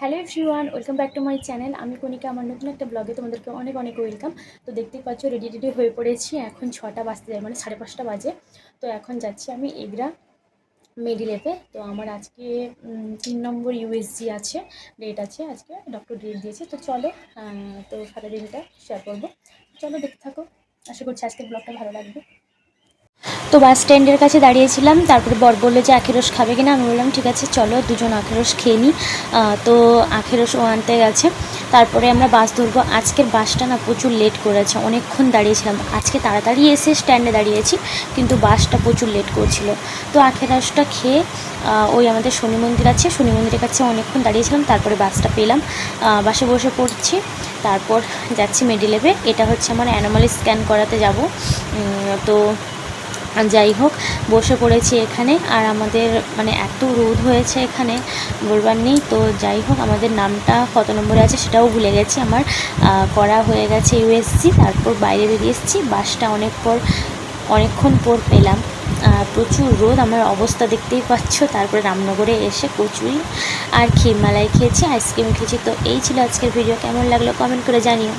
Hello everyone, welcome back to my channel. আমি কণিকা, আমার নতুন একটা ব্লগে তোমাদেরকে অনেক অনেক ওয়েলকাম। তো দেখতেই পাচ্ছ রেডি রেডি হয়ে পড়েছি। এখন ছটা বাজতে যায় মানে সাড়ে পাঁচটা বাজে। তো এখন যাচ্ছি আমি এগরা মেডিলেতে তো আমার আজকে তিন নম্বর ইউএসজি আছে ডেট আছে। আজকে ডক্টর ডেট দিয়েছে। তো চলো তো সারা দিনটা শেয়ার করব। চলো দেখতে থাকো। আশা করছি আজকের ব্লগটা ভালো লাগবে। তো বাস স্ট্যান্ডের কাছে দাঁড়িয়েছিলাম, তারপরে বর বলল যে আখেরস খাবে কিনা? আমি বললাম, ঠিক আছে, চলো, দুজন আখেরস খেয়ে নিই তো আখেরস ও আনতে গেছে। তারপরে আমরা বাস ধরবো। আজকের বাসটা না প্রচুর লেট করেছে। অনেকক্ষণ দাঁড়িয়েছিলাম। আজকে তাড়াতাড়ি এসে স্ট্যান্ডে দাঁড়িয়েছি, কিন্তু বাসটা প্রচুর লেট করছিল। তো আখেরসটা খেয়ে ওই আমাদের শনি মন্দির আছে, শনি মন্দিরের কাছে অনেকক্ষণ দাঁড়িয়েছিলাম, তারপরে বাসটা পেলাম। বাসে বসে পড়ছি, তারপর যাচ্ছি মেডিলেভে এটা হচ্ছে আমার অ্যানোমালি স্ক্যান করাতে যাব। তো যাই হোক, বসে পড়েছি এখানে। আর আমাদের মানে এত রোদ হয়েছে এখানে, বলবার নেই। তো যাই হোক, আমাদের নামটা কত নম্বরে আছে সেটাও ভুলে গেছি আমার। করা হয়ে গেছে ইউএসসি তারপর বাইরে বেরিয়ে এসেছি। বাসটা অনেক পর, অনেকক্ষণ পর পেলাম। প্রচুর রোদ, আমার অবস্থা দেখতেই পাচ্ছ। তারপরে রামনগরে এসে কচুরি আর ক্ষীরমালাই খেয়েছি, আইসক্রিম খেয়েছি। তো এই ছিল আজকের ভিডিও। কেমন লাগল কমেন্ট করে জানিও।